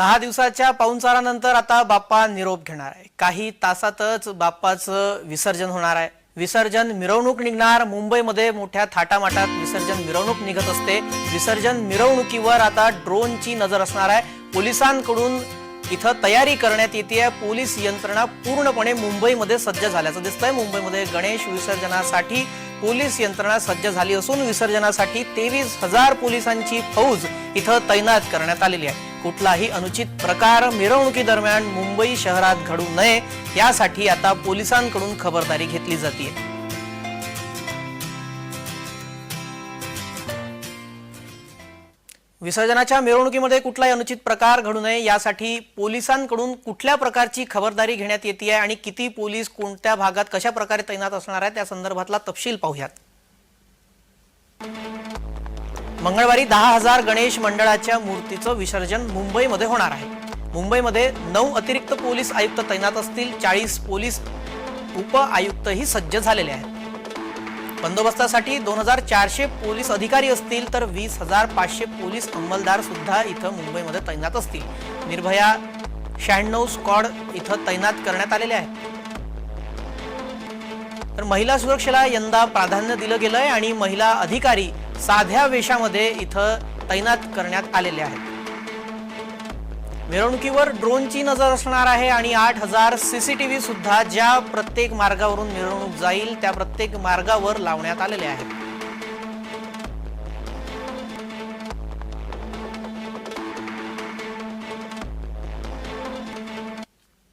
दहा दिवसाच्या पाहुणचारानंतर आता बाप्पा निरोप घेणार आहे. काही तासातच बाप्पाचं विसर्जन होणार आहे. विसर्जन मिरवणूक निघणार. मुंबईमध्ये मोठ्या थाटामाटात विसर्जन मिरवणूक निघत असते. विसर्जन मिरवणुकीवर आता ड्रोनची नजर असणार आहे. पोलिसांकडून इथं तयारी करण्यात येते पोलीस यंत्रणा पूर्णपणे मुंबईमध्ये सज्ज झाल्याचं दिसतंय. मुंबईमध्ये गणेश विसर्जनासाठी पोलीस यंत्रणा सज्ज झाली असून विसर्जनासाठी तेवीस हजार पोलिसांची फौज इथं तैनात करण्यात आलेली आहे. कुठलाही अनुचित प्रकार मिरवणुकी दरम्यान मुंबई शहरात घडू नये यासाठी आता पोलिसांकडून खबरदारी घेतली जाते विसर्जनाच्या मिरवणुकीमध्ये कुठलाही अनुचित प्रकार घडू नये यासाठी पोलिसांकडून कुठल्या प्रकारची खबरदारी घेण्यात येते आणि किती पोलीस कोणत्या भागात कशा प्रकारे तैनात असणार आहे त्या संदर्भातला तपशील पाहूयात. मंगळवारी दहा हजार गणेश मंडळाच्या मूर्तीचं विसर्जन मुंबईमध्ये होणार आहे. मुंबईमध्ये नऊ अतिरिक्त पोलीस आयुक्त तैनात असतील चाळीस पोलीस उप आयुक्तही सज्ज झालेले आहेत. बंदोबस्तासाठी दोन हजार चारशे पोलीस अधिकारी असतील तर वीस हजार पाचशे पोलीस अंमलदार सुद्धा इथं मुंबईमध्ये तैनात असतील. निर्भया शहाण्णव स्कॉड इथं तैनात करण्यात आलेले आहेत. तर महिला सुरक्षेला यंदा प्राधान्य दिलं गेलंय आणि महिला अधिकारी साध्या वेशामध्ये इथं तैनात करण्यात आलेले आहेत. मिरवणुकीवर ड्रोनची नजर असणार आहे आणि आठ हजार सीसीटीव्ही सुद्धा ज्या प्रत्येक मार्गावरून मिरवणूक जाईल त्या प्रत्येक मार्गावर लावण्यात आलेले आहेत.